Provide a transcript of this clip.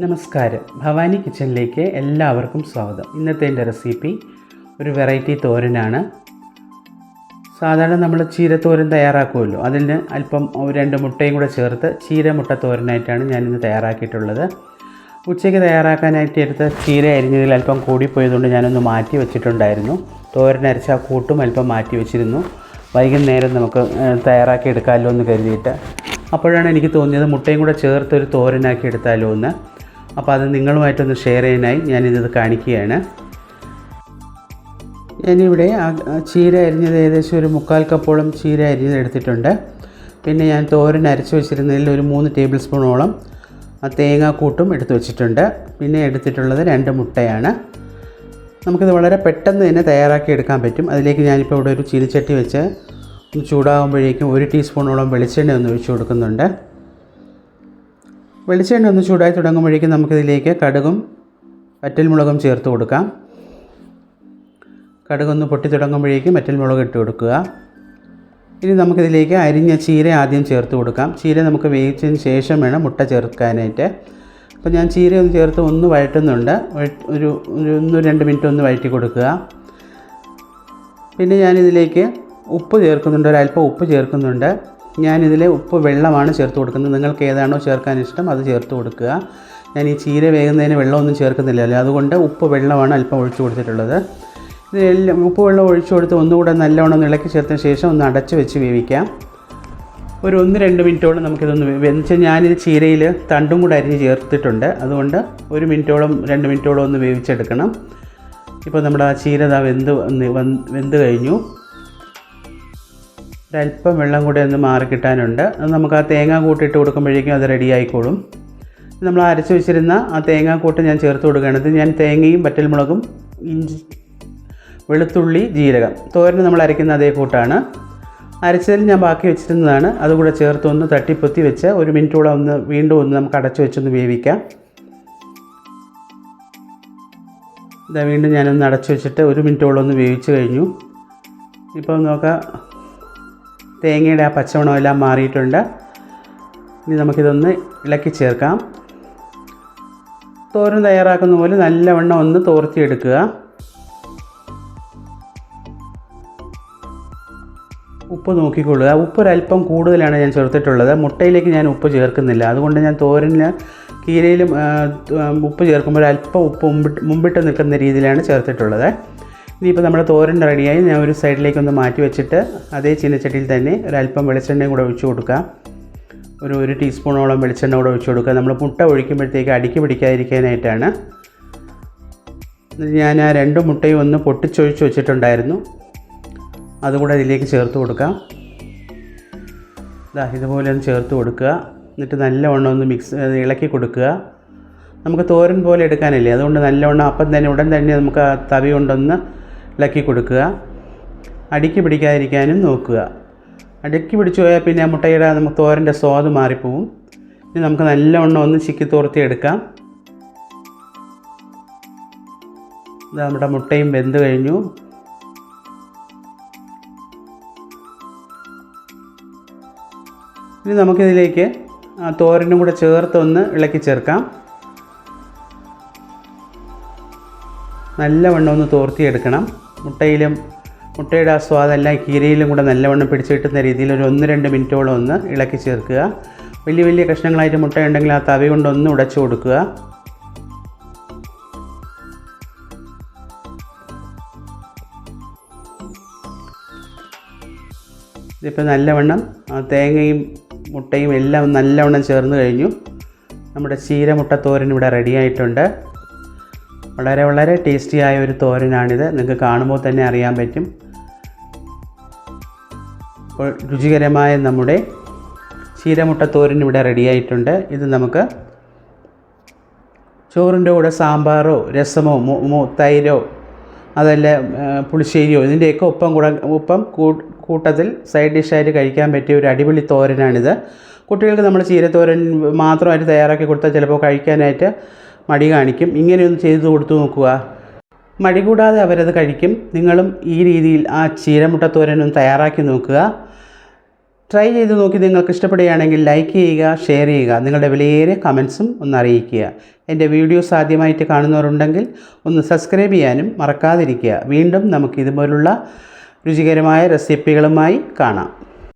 നമസ്കാരം. ഭവാനി കിച്ചണിലേക്ക് എല്ലാവർക്കും സ്വാഗതം. ഇന്നത്തെ എന്റെ റെസിപ്പി ഒരു വെറൈറ്റി തോരനാണ്. സാധാരണ നമ്മൾ ചീരത്തോരൻ തയ്യാറാക്കുമല്ലോ. അതിന് അല്പം രണ്ട് മുട്ടയും കൂടെ ചേർത്ത് ചീര മുട്ട തോരനായിട്ടാണ് ഞാനിന്ന് തയ്യാറാക്കിയിട്ടുള്ളത്. ഉച്ചയ്ക്ക് തയ്യാറാക്കാനായിട്ട് എടുത്ത ചീര അരിഞ്ഞതിൽ അല്പം കൂടിപ്പോയതുകൊണ്ട് ഞാനൊന്ന് മാറ്റി വെച്ചിട്ടുണ്ടായിരുന്നു. തോരൻ അരച്ച കൂട്ടും അല്പം മാറ്റി വെച്ചിരുന്നു. വൈകുന്നേരം നമുക്ക് തയ്യാറാക്കി എടുക്കാമല്ലോ എന്ന് കരുതിയിട്ട് അപ്പോഴാണ് എനിക്ക് തോന്നിയത് മുട്ടയും കൂടെ ചേർത്തൊരു തോരനാക്കി എടുത്താലോ എന്ന്. അപ്പോൾ അത് നിങ്ങളുമായിട്ടൊന്ന് ഷെയർ ചെയ്യാനായി ഞാനിത് കാണിക്കുകയാണ്. ഞാനിവിടെ ചീര അരിഞ്ഞത് ഏകദേശം ഒരു മുക്കാൽ കപ്പോളം ചീര അരിഞ്ഞത് എടുത്തിട്ടുണ്ട്. പിന്നെ ഞാൻ തോരൻ അരച്ച് വെച്ചിരുന്നതിൽ ഒരു മൂന്ന് ടേബിൾ സ്പൂണോളം തേങ്ങാക്കൂട്ടും എടുത്തു വെച്ചിട്ടുണ്ട്. പിന്നെ എടുത്തിട്ടുള്ളത് രണ്ട് മുട്ടയാണ്. നമുക്കിത് വളരെ പെട്ടെന്ന് തന്നെ തയ്യാറാക്കി എടുക്കാൻ പറ്റും. അതിലേക്ക് ഞാനിപ്പോൾ ഇവിടെ ഒരു ചീനിച്ചട്ടി വെച്ച് ചൂടാകുമ്പോഴേക്കും ഒരു ടീസ്പൂണോളം വെളിച്ചെണ്ണ ഒന്ന് ഒഴിച്ചു കൊടുക്കുന്നുണ്ട്. വെളിച്ചെണ്ണ ഒന്ന് ചൂടായി തുടങ്ങുമ്പോഴേക്കും നമുക്കിതിലേക്ക് കടുകും വറ്റൽമുളകും ചേർത്ത് കൊടുക്കാം. കടുകൊന്ന് പൊട്ടി തുടങ്ങുമ്പോഴേക്കും വറ്റൽമുളക് ഇട്ട് കൊടുക്കുക. ഇനി നമുക്കിതിലേക്ക് അരിഞ്ഞ ചീര ആദ്യം ചേർത്ത് കൊടുക്കാം. ചീര നമുക്ക് വേവിച്ചതിന് ശേഷം വേണം മുട്ട ചേർക്കാനായിട്ട്. അപ്പോൾ ഞാൻ ചീര ഒന്ന് ചേർത്ത് ഒന്ന് വഴറ്റുന്നുണ്ട്. ഒരു ഒരു ഒന്ന് രണ്ട് മിനിറ്റ് ഒന്ന് വഴറ്റി കൊടുക്കുക. പിന്നെ ഞാനിതിലേക്ക് ഉപ്പ് ചേർക്കുന്നുണ്ട് ഒരല്പം ഉപ്പ് ചേർക്കുന്നുണ്ട്. ഞാനിതിൽ ഉപ്പ് വെള്ളമാണ് ചേർത്ത് കൊടുക്കുന്നത്. നിങ്ങൾക്ക് ഏതാണോ ചേർക്കാൻ ഇഷ്ടം അത് ചേർത്ത് കൊടുക്കുക. ഞാൻ ഈ ചീര വേകുന്നതിന് വെള്ളമൊന്നും ചേർക്കുന്നില്ലല്ലോ അതുകൊണ്ട് ഉപ്പ് വെള്ളമാണ് അല്പം ഒഴിച്ചു കൊടുത്തിട്ടുള്ളത്. ഇതെല്ലാം ഉപ്പ് വെള്ളം ഒഴിച്ചു കൊടുത്ത് ഒന്നുകൂടെ നല്ലവണ്ണം ഇളക്കി ചേർത്തതിന് ശേഷം ഒന്ന് അടച്ച് വെച്ച് വേവിക്കാം. ഒരു ഒന്ന് രണ്ട് മിനിറ്റോളം നമുക്കിതൊന്ന് വെച്ചാൽ ഞാനിത് ചീരയിൽ തണ്ടും കൂടെ അരിഞ്ഞ് ചേർത്തിട്ടുണ്ട്. അതുകൊണ്ട് ഒരു മിനിറ്റോളം രണ്ട് മിനിറ്റോളം ഒന്ന് വേവിച്ചെടുക്കണം. ഇപ്പോൾ നമ്മുടെ ആ ചീര വെന്ത് വെന്ത് കഴിഞ്ഞു. ഒരല്പം വെള്ളം കൂടി ഒന്ന് മാറി കിട്ടാനുണ്ട്. അത് നമുക്ക് ആ തേങ്ങ കൂട്ടിട്ട് കൊടുക്കുമ്പോഴേക്കും അത് റെഡി ആയിക്കോളും. നമ്മൾ അരച്ച് വെച്ചിരുന്ന ആ തേങ്ങാക്കൂട്ട് ഞാൻ ചേർത്ത് കൊടുക്കുകയാണ്. ഇത് ഞാൻ തേങ്ങയും വറ്റൽമുളകും ഇഞ്ചി വെളുത്തുള്ളി ജീരകം തോരന് നമ്മൾ അരയ്ക്കുന്ന അതേ കൂട്ടാണ്. അരച്ചതിൽ ഞാൻ ബാക്കി വെച്ചിരുന്നതാണ്. അതുകൂടെ ചേർത്ത് ഒന്ന് തട്ടിപ്പൊത്തി വെച്ച് ഒരു മിനിറ്റോളം ഒന്ന് വീണ്ടും ഒന്ന് നമുക്ക് അടച്ചു വെച്ചൊന്ന് വേവിക്കാം. ഇതാ വീണ്ടും ഞാനൊന്ന് അടച്ചു വെച്ചിട്ട് ഒരു മിനിറ്റോളം ഒന്ന് വേവിച്ച് കഴിഞ്ഞു. ഇപ്പോൾ നോക്കാം. തേങ്ങയുടെ ആ പച്ചമണം എല്ലാം മാറിയിട്ടുണ്ട്. ഇനി നമുക്കിതൊന്ന് ഇളക്കി ചേർക്കാം. തോരൻ തയ്യാറാക്കുന്ന പോലെ നല്ലവണ്ണം ഒന്ന് തോർത്തിയെടുക്കുക. ഉപ്പ് നോക്കിക്കൊള്ളുക. ഉപ്പ് ഒരല്പം കൂടുതലാണ് ഞാൻ ചേർത്തിട്ടുള്ളത്. മുട്ടയിലേക്ക് ഞാൻ ഉപ്പ് ചേർക്കുന്നില്ല. അതുകൊണ്ട് ഞാൻ തോരനിൽ കീരയിലും ഉപ്പ് ചേർക്കുമ്പോൾ അല്പം ഉപ്പ് മുമ്പിട്ട് മുമ്പിട്ട് നിൽക്കുന്ന രീതിയിലാണ് ചേർത്തിട്ടുള്ളത്. ഇനിയിപ്പോൾ നമ്മുടെ തോരൻ റെഡിയായി. ഞാൻ ഒരു സൈഡിലേക്ക് ഒന്ന് മാറ്റി വെച്ചിട്ട് അതേ ചീനച്ചട്ടിയിൽ തന്നെ ഒരല്പം വെളിച്ചെണ്ണയും കൂടെ ഒഴിച്ചു കൊടുക്കാം. ഒരു ഒരു ടീസ്പൂണോളം വെളിച്ചെണ്ണ കൂടെ ഒഴിച്ചു കൊടുക്കുക നമ്മൾ മുട്ട ഒഴിക്കുമ്പോഴത്തേക്ക് അടുക്കി പിടിക്കാതിരിക്കാനായിട്ടാണ്. ഞാൻ ആ രണ്ട് മുട്ടയും ഒന്ന് പൊട്ടിച്ചൊഴിച്ച് വെച്ചിട്ടുണ്ടായിരുന്നു. അതുകൂടെ അതിലേക്ക് ചേർത്ത് കൊടുക്കാം. ഇതാ ഇതുപോലെ ഒന്ന് ചേർത്ത് കൊടുക്കുക. എന്നിട്ട് നല്ലവണ്ണം ഒന്ന് മിക്സ് ഇളക്കി കൊടുക്കുക. നമുക്ക് തോരൻ പോലെ എടുക്കാനല്ലേ? അതുകൊണ്ട് നല്ലവണ്ണം അപ്പം തന്നെ ഉടൻ തന്നെ നമുക്ക് തവി കൊണ്ടൊന്ന് ഇളക്കി കൊടുക്കുക. അടുക്കി പിടിക്കാതിരിക്കാനും നോക്കുക. അടുക്കി പിടിച്ചു പോയാൽ പിന്നെ ആ മുട്ടയുടെ നമുക്ക് തോരന്റെ സ്വാദ് മാറിപ്പോവും. ഇനി നമുക്ക് നല്ലവണ്ണം ഒന്ന് ചിക്കി തോർത്തി എടുക്കാം. ഇതാ നമ്മുടെ മുട്ടയും വെന്ത് കഴിഞ്ഞു. ഇനി നമുക്കിതിലേക്ക് ആ തോരനും കൂടെ ചേർത്തൊന്ന് ഇളക്കി ചേർക്കാം. നല്ലവണ്ണം ഒന്ന് തോർത്തിയെടുക്കണം. മുട്ടയിലും മുട്ടയുടെ ആ സ്വാദെല്ലാം കീരയിലും കൂടെ നല്ലവണ്ണം പിടിച്ച് കിട്ടുന്ന രീതിയിൽ ഒരു ഒന്ന് രണ്ട് മിനിറ്റോളം ഒന്ന് ഇളക്കി ചേർക്കുക. വലിയ വലിയ കഷ്ണങ്ങളായിട്ട് മുട്ട ഉണ്ടെങ്കിൽ ആ തവി കൊണ്ടൊന്ന് ഉടച്ചു കൊടുക്കുക. ഇതിപ്പോൾ നല്ലവണ്ണം തേങ്ങയും മുട്ടയും എല്ലാം നല്ലവണ്ണം ചേർന്ന് കഴിഞ്ഞു. നമ്മുടെ ചീരമുട്ട തോരൻ ഇവിടെ റെഡി ആയിട്ടുണ്ട്. വളരെ വളരെ ടേസ്റ്റിയായ ഒരു തോരനാണിത്. നിങ്ങൾക്ക് കാണുമ്പോൾ തന്നെ അറിയാൻ പറ്റും. അപ്പോൾ രുചികരമായ നമ്മുടെ ചീരമുട്ട തോരൻ ഇവിടെ റെഡിയായിട്ടുണ്ട് ഇത് നമുക്ക് ചോറിന്റെ കൂടെ സാമ്പാറോ രസമോ തൈരോ അതല്ല പുളിശ്ശേരിയോ ഇതിന്റെയൊക്കെ ഒപ്പം കൂടെ ഒപ്പം കൂട്ടത്തിൽ സൈഡ് ഡിഷായിട്ട് കഴിക്കാൻ പറ്റിയ ഒരു അടിപൊളി തോരനാണിത്. കുട്ടികൾക്ക് നമ്മൾ ചീരത്തോരൻ മാത്രമായിട്ട് തയ്യാറാക്കി കൊടുത്താൽ ചിലപ്പോൾ കഴിക്കാനായിട്ട് മടി കാണിക്കും. ഇങ്ങനെയൊന്ന് ചെയ്തു കൊടുത്തു നോക്കുക. മടി കൂടാതെ അവരത് കഴിക്കും. നിങ്ങളും ഈ രീതിയിൽ ആ ചീരമുട്ടത്തോരൻ തോരനും തയ്യാറാക്കി നോക്കുക. ട്രൈ ചെയ്ത് നോക്കി നിങ്ങൾക്ക് ഇഷ്ടപ്പെടുകയാണെങ്കിൽ ലൈക്ക് ചെയ്യുക ഷെയർ ചെയ്യുക. നിങ്ങളുടെ വിലയേറിയ കമൻസും ഒന്ന് അറിയിക്കുക. എന്റെ വീഡിയോസ് ആദ്യമായിട്ട് കാണുന്നവരുണ്ടെങ്കിൽ ഒന്ന് സബ്സ്ക്രൈബ് ചെയ്യാനും മറക്കാതിരിക്കുക. വീണ്ടും നമുക്ക് ഇതുപോലുള്ള രുചികരമായ റെസിപ്പികളുമായി കാണാം.